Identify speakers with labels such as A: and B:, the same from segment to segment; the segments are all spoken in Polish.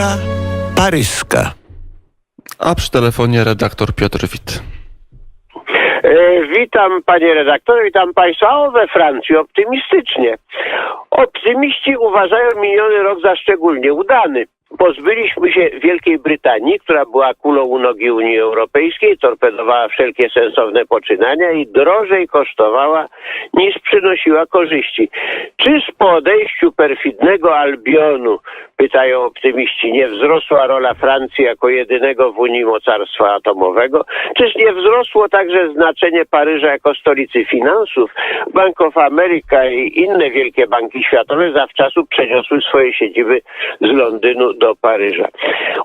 A: Kronika paryska.
B: A przy telefonie redaktor Piotr Wit.
C: E, Witam panie redaktorze, witam państwa. O, we Francji optymistycznie. Optymiści uważają miniony rok za szczególnie udany. Pozbyliśmy się Wielkiej Brytanii, która była kulą u nogi Unii Europejskiej, torpedowała wszelkie sensowne poczynania i drożej kosztowała niż przynosiła korzyści. Czyż po odejściu perfidnego Albionu, pytają optymiści, nie wzrosła rola Francji jako jedynego w Unii mocarstwa atomowego? Czyż nie wzrosło także znaczenie Paryża jako stolicy finansów? Bank of America i inne wielkie banki światowe zawczasu przeniosły swoje siedziby z Londynu do Paryża.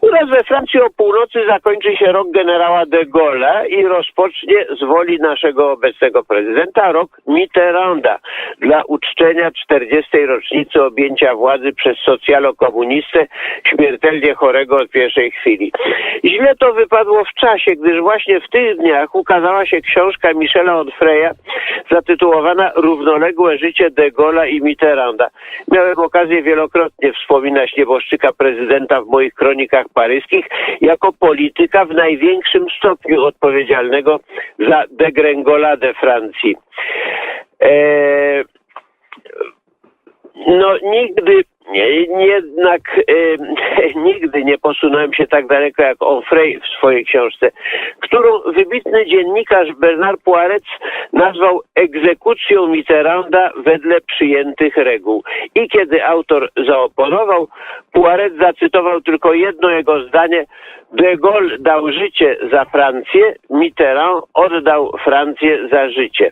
C: U nas we Francji o północy zakończy się rok generała de Gaulle'a i rozpocznie z woli naszego obecnego prezydenta rok Mitterranda dla uczczenia 40. rocznicy objęcia władzy przez socjalokomunistę śmiertelnie chorego od pierwszej chwili. Źle to wypadło w czasie, gdyż właśnie w tych dniach ukazała się książka Michela Onfreya zatytułowana Równoległe życie de Gaulle'a i Mitterranda. Miałem okazję wielokrotnie wspominać nieboszczyka prezydenta w moich kronikach paryskich jako polityka w największym stopniu odpowiedzialnego za degrengoladę Francji. Eee, no nigdy jednak e, nigdy nie posunąłem się tak daleko jak Onfray w swojej książce, którą wybitny dziennikarz Bernard Poirec nazwał egzekucją Mitterranda wedle przyjętych reguł. I kiedy autor zaoponował, Poirec zacytował tylko jedno jego zdanie De Gaulle dał życie za Francję, Mitterrand oddał Francję za życie.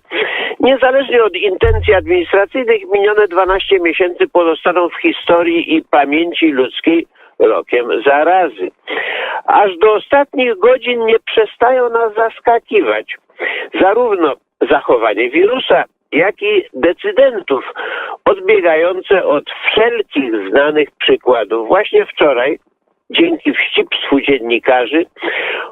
C: Niezależnie od intencji administracyjnych, minione 12 miesięcy pozostaną w historii i pamięci ludzkiej rokiem zarazy. Aż do ostatnich godzin nie przestają nas zaskakiwać. Zarówno zachowanie wirusa, jak i decydentów odbiegające od wszelkich znanych przykładów. Właśnie wczoraj dzięki wścibstwu dziennikarzy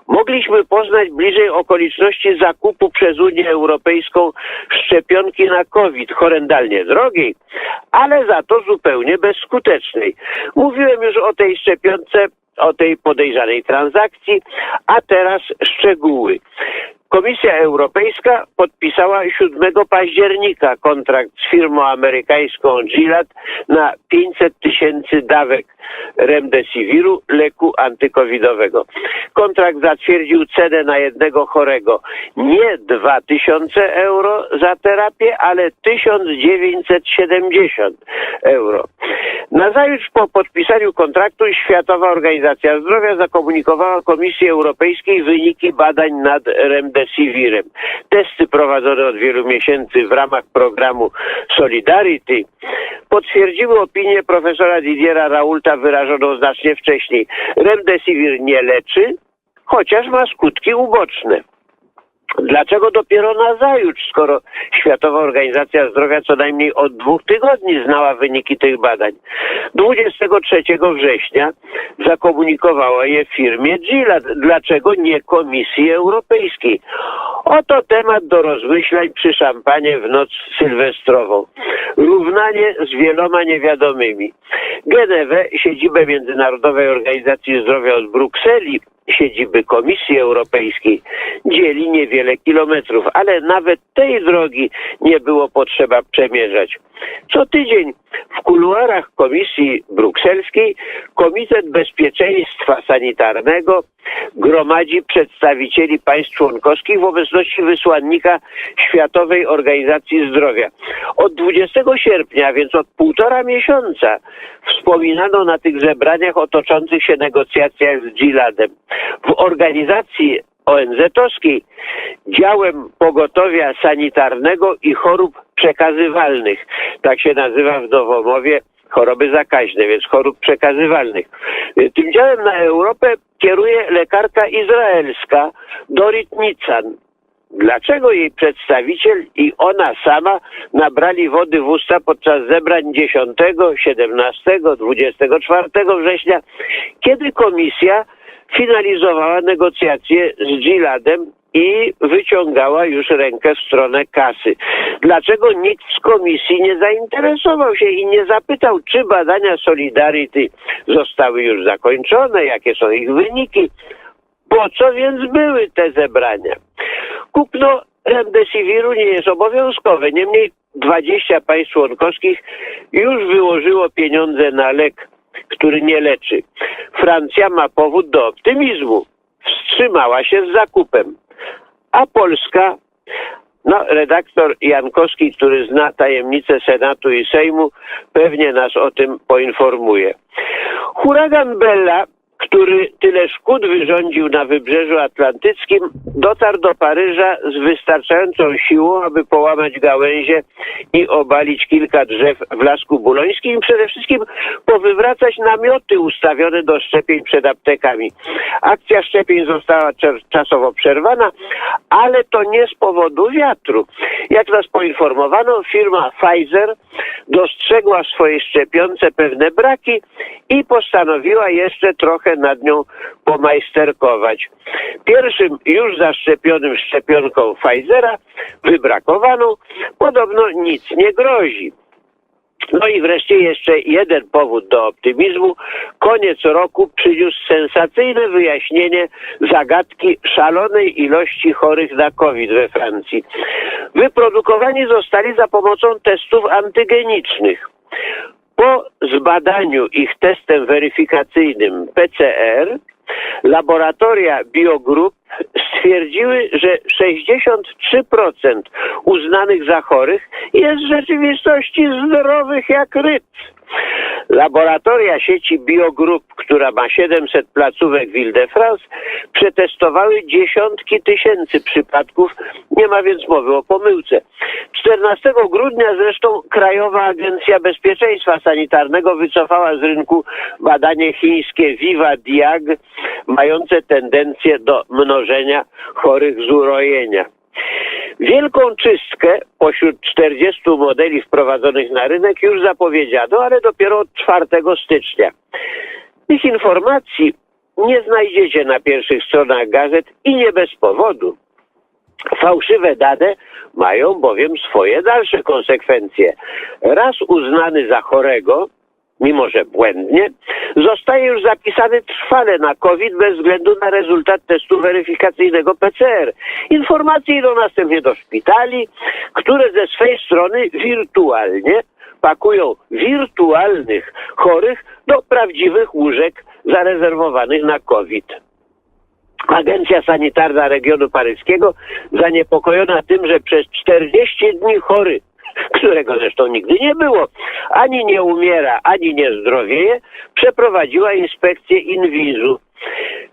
C: mogliśmy poznać bliżej okoliczności zakupu przez Unię Europejską szczepionki na COVID, horrendalnie drogiej, ale za to zupełnie bezskutecznej. Mówiłem już o tej szczepionce, o tej podejrzanej transakcji, a teraz szczegóły. Komisja Europejska podpisała 7 października kontrakt z firmą amerykańską Gilead na 500 tysięcy dawek remdesiviru, leku antykowidowego. Kontrakt zatwierdził cenę na jednego chorego nie 2000 euro za terapię, ale 1970 euro. Nazajutrz po podpisaniu kontraktu Światowa Organizacja Zdrowia zakomunikowała Komisji Europejskiej wyniki badań nad remdesivirem. Testy prowadzone od wielu miesięcy w ramach programu Solidarity potwierdziły opinię profesora Didiera Raulta wyrażoną znacznie wcześniej. Remdesivir nie leczy, chociaż ma skutki uboczne. Dlaczego dopiero nazajutrz, skoro Światowa Organizacja Zdrowia co najmniej od dwóch tygodni znała wyniki tych badań? 23 września zakomunikowała je firmie Gilead. Dlaczego nie Komisji Europejskiej? Oto temat do rozmyślań przy szampanie w noc sylwestrową. Równanie z wieloma niewiadomymi. Genewę, siedzibę Międzynarodowej Organizacji Zdrowia od Brukseli, siedziby Komisji Europejskiej dzieli niewiele kilometrów, ale nawet tej drogi nie było potrzeba przemierzać. Co tydzień kuluarach Komisji Brukselskiej Komitet Bezpieczeństwa Sanitarnego gromadzi przedstawicieli państw członkowskich w obecności wysłannika Światowej Organizacji Zdrowia. Od 20 sierpnia, więc od półtora miesiąca, wspominano na tych zebraniach o toczących się negocjacjach z Giladem. W organizacji ONZ-owskiej działem pogotowia sanitarnego i chorób przekazywalnych. Tak się nazywa w Nowomowie choroby zakaźne, więc chorób przekazywalnych. Tym działem na Europę kieruje lekarka izraelska Dorit Nican. Dlaczego jej przedstawiciel i ona sama nabrali wody w usta podczas zebrań 10, 17, 24 września, kiedy komisja finalizowała negocjacje z Giladem i wyciągała już rękę w stronę kasy. Dlaczego nikt z komisji nie zainteresował się i nie zapytał, czy badania Solidarity zostały już zakończone, jakie są ich wyniki? Po co więc były te zebrania? Kupno remdesiviru nie jest obowiązkowe. Niemniej 20 państw członkowskich już wyłożyło pieniądze na lek, który nie leczy. Francja ma powód do optymizmu. Wstrzymała się z zakupem. A Polska, no redaktor Jankowski, który zna tajemnice Senatu i Sejmu, pewnie nas o tym poinformuje. Huragan Bella który tyle szkód wyrządził na wybrzeżu atlantyckim, dotarł do Paryża z wystarczającą siłą, aby połamać gałęzie i obalić kilka drzew w Lasku Bulońskim i przede wszystkim powywracać namioty ustawione do szczepień przed aptekami. Akcja szczepień została czasowo przerwana, ale to nie z powodu wiatru. Jak nas poinformowano, firma Pfizer dostrzegła w swojej szczepionce pewne braki i postanowiła jeszcze trochę nad nią pomajsterkować. Pierwszym już zaszczepionym szczepionką Pfizera, wybrakowaną, podobno nic nie grozi. No i wreszcie jeszcze jeden powód do optymizmu. Koniec roku przyniósł sensacyjne wyjaśnienie zagadki szalonej ilości chorych na COVID we Francji. Wyprodukowani zostali za pomocą testów antygenicznych. Po zbadaniu ich testem weryfikacyjnym PCR, laboratoria Biogroup stwierdziły, że 63% uznanych za chorych jest w rzeczywistości zdrowych jak ryb. Laboratoria sieci Biogroup, która ma 700 placówek w Ile-de-France, przetestowały dziesiątki tysięcy przypadków. Nie ma więc mowy o pomyłce. 14 grudnia zresztą Krajowa Agencja Bezpieczeństwa Sanitarnego wycofała z rynku badanie chińskie Viva Diag, mające tendencję do mnożenia chorych z urojenia. Wielką czystkę pośród 40 modeli wprowadzonych na rynek już zapowiedziano, ale dopiero od 4 stycznia. Tych informacji nie znajdziecie na pierwszych stronach gazet i nie bez powodu. Fałszywe dane mają bowiem swoje dalsze konsekwencje. Raz uznany za chorego, mimo że błędnie, zostaje już zapisany trwale na COVID bez względu na rezultat testu weryfikacyjnego PCR. Informacje idą następnie do szpitali, które ze swej strony wirtualnie pakują wirtualnych chorych do prawdziwych łóżek zarezerwowanych na COVID. Agencja Sanitarna Regionu Paryskiego zaniepokojona tym, że przez 40 dni chory, którego zresztą nigdy nie było, ani nie umiera, ani nie zdrowieje, przeprowadziła inspekcję inwizu.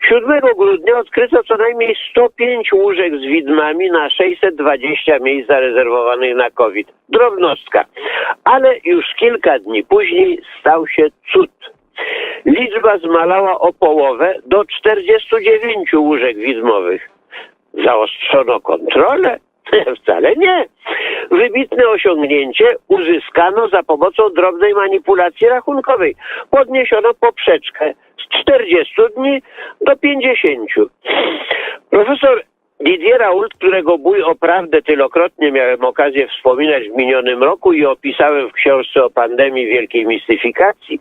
C: 7 grudnia odkryto co najmniej 105 łóżek z widmami na 620 miejsc zarezerwowanych na COVID. Drobnostka. Ale już kilka dni później stał się cud. Liczba zmalała o połowę do 49 łóżek widmowych. Zaostrzono kontrolę? Wcale nie. Wybitne osiągnięcie uzyskano za pomocą drobnej manipulacji rachunkowej. Podniesiono poprzeczkę z 40 dni do 50. Profesor Didier Raoult, którego bój o prawdę tylokrotnie miałem okazję wspominać w minionym roku i opisałem w książce o pandemii wielkiej mistyfikacji,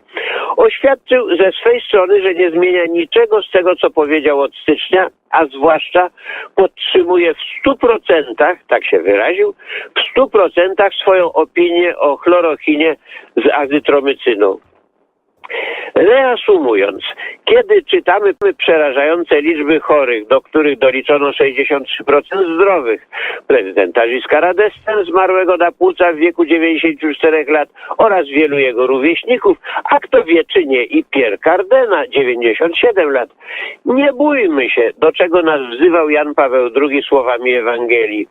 C: oświadczył ze swej strony, że nie zmienia niczego z tego, co powiedział od stycznia, a zwłaszcza podtrzymuje w stu procentach, tak się wyraził, w stu procentach swoją opinię o chlorochinie z azytromycyną. Reasumując, kiedy czytamy przerażające liczby chorych, do których doliczono 63% zdrowych, prezydenta Giscara d'Estaing zmarłego na płuca w wieku 94 lat oraz wielu jego rówieśników, a kto wie czy nie i Pierre Cardena, 97 lat. Nie bójmy się, do czego nas wzywał Jan Paweł II słowami Ewangelii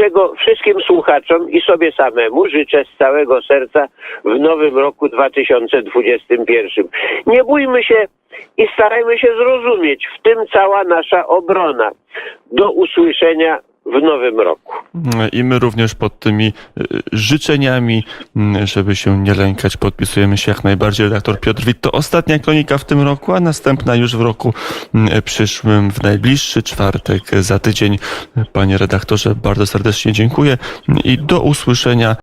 C: czego wszystkim słuchaczom i sobie samemu życzę z całego serca w nowym roku 2021. Nie bójmy się i starajmy się zrozumieć, w tym cała nasza obrona. Do usłyszenia w nowym roku.
B: I my również pod tymi y, życzeniami, mm, żeby się nie lękać, podpisujemy się jak najbardziej. Redaktor Piotr Wit to ostatnia kronika w tym roku, a następna już w roku mm, przyszłym, w najbliższy czwartek za tydzień. Panie redaktorze, bardzo serdecznie dziękuję i do usłyszenia